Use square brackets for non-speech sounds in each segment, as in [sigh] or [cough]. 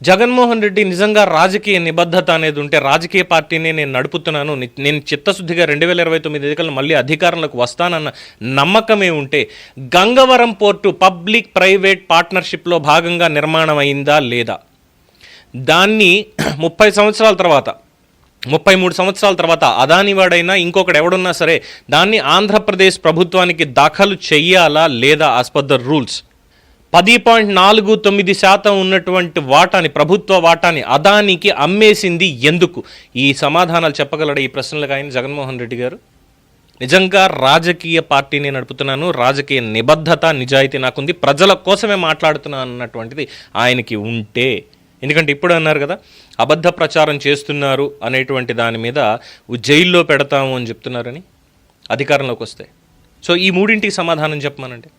జగన్మోహన్ రెడ్డి నిజంగా రాజకీయ నిబద్ధత అనేది ఉంటే రాజకీయ పార్టీని నేను నడుపుతున్నాను నేను చిత్తశుద్ధిగా రెండు వేల ఇరవై తొమ్మిది ఎన్నికల్లో మళ్ళీ అధికారంలోకి వస్తానన్న నమ్మకమే ఉంటే గంగవరం పోర్టు పబ్లిక్ ప్రైవేట్ పార్ట్నర్షిప్లో భాగంగా నిర్మాణం అయిందా లేదా? దాన్ని [clears throat] ముప్పై సంవత్సరాల తర్వాత ముప్పై మూడు సంవత్సరాల తర్వాత అదాని వాడైనా ఇంకొకడు ఎవడున్నా సరే దాన్ని ఆంధ్రప్రదేశ్ ప్రభుత్వానికి దాఖలు చెయ్యాలా లేదా యాజ్ ద రూల్స్ పది పాయింట్ నాలుగు తొమ్మిది శాతం ఉన్నటువంటి వాటాని ప్రభుత్వ వాటాని అదానికి అమ్మేసింది ఎందుకు? ఈ సమాధానాలు చెప్పగలడు ఈ ప్రశ్నలకు ఆయన? జగన్మోహన్ రెడ్డి గారు? నిజంగా రాజకీయ పార్టీని నడుపుతున్నాను రాజకీయ నిబద్ధత నిజాయితీ నాకుంది ప్రజల కోసమే మాట్లాడుతున్నాను అన్నటువంటిది ఆయనకి ఉంటే. ఎందుకంటే ఇప్పుడు అన్నారు కదా అబద్ధ ప్రచారం చేస్తున్నారు అనేటువంటి దాని మీద జైల్లో పెడతాము అని చెప్తున్నారని అధికారంలోకి వస్తే. సో ఈ మూడింటికి సమాధానం చెప్పమనండి.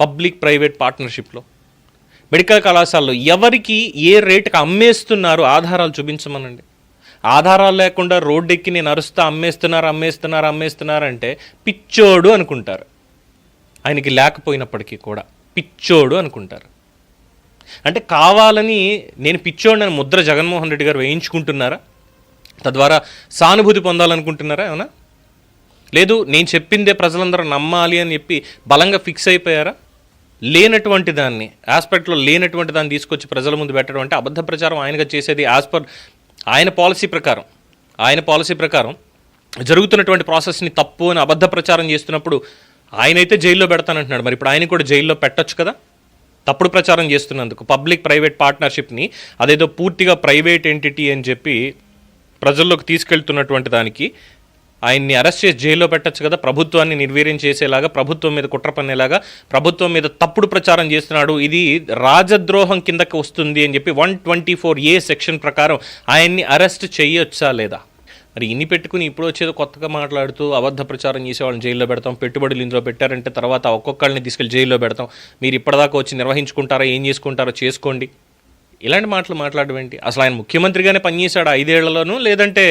Public private పార్ట్నర్షిప్లో. మెడికల్ కళాశాలలో ఎవరికి ఏ రేటుకి అమ్మేస్తున్నారు ఆధారాలు చూపించమనండి. ఆధారాలు లేకుండా రోడ్డు ఎక్కి నేను అరుస్తా అమ్మేస్తున్నారు అమ్మేస్తున్నారు అమ్మేస్తున్నారు అంటే పిచ్చోడు అనుకుంటారు. ఆయనకి లేకపోయినప్పటికీ కూడా పిచ్చోడు అనుకుంటారు. అంటే కావాలని నేను పిచ్చోడిని ముద్ర జగన్మోహన్ రెడ్డి గారు వేయించుకుంటున్నారా? తద్వారా సానుభూతి పొందాలనుకుంటున్నారా ఏమన్నా? లేదు నేను చెప్పిందే ప్రజలందరూ నమ్మాలి అని చెప్పి బలంగా ఫిక్స్ అయిపోయారా? లేనటువంటి దాన్ని ఆస్పెక్ట్లో లేనటువంటి దాన్ని తీసుకొచ్చి ప్రజల ముందు పెట్టడం అంటే అబద్ధ ప్రచారం ఆయనగా చేసేది యాజ్ పర్ ఆయన పాలసీ ప్రకారం. ఆయన పాలసీ ప్రకారం జరుగుతున్నటువంటి ప్రాసెస్ని తప్పు అని అబద్ధ ప్రచారం చేస్తున్నప్పుడు ఆయనైతే జైల్లో పెడతానంటున్నాడు. మరి ఇప్పుడు ఆయన కూడా జైల్లో పెట్టొచ్చు కదా? తప్పుడు ప్రచారం చేస్తున్నందుకు. పబ్లిక్ ప్రైవేట్ పార్ట్నర్షిప్ని అదేదో పూర్తిగా ప్రైవేట్ ఎంటిటీ అని చెప్పి ప్రజల్లోకి తీసుకెళ్తున్నటువంటి దానికి ఆయన్ని అరెస్ట్ చేసి జైల్లో పెట్టచ్చు కదా ప్రభుత్వాన్ని నిర్వీర్యం చేసేలాగా ప్రభుత్వం మీద కుట్ర పన్నేలాగా ప్రభుత్వం మీద తప్పుడు ప్రచారం చేస్తున్నాడు ఇది రాజద్రోహం కిందకి వస్తుంది అని చెప్పి one twenty four A section ప్రకారం ఆయన్ని అరెస్ట్ చేయొచ్చా లేదా? మరి ఇన్ని పెట్టుకుని ఇప్పుడు వచ్చేదో కొత్తగా మాట్లాడుతూ అబద్ధ ప్రచారం చేసే వాళ్ళని జైల్లో పెడతాం పెట్టుబడులు ఇందులో పెట్టారంటే తర్వాత ఒక్కొక్కళ్ళని తీసుకెళ్ళి జైల్లో పెడతాం. మీరు ఇప్పటిదాకా వచ్చి నిర్వహించుకుంటారా ఏం చేసుకుంటారో చేసుకోండి. ఇలాంటి మాటలు మాట్లాడడం ఏంటి? అసలు ఆయన ముఖ్యమంత్రిగానే పనిచేశాడు ఐదేళ్ళలోనూ లేదంటే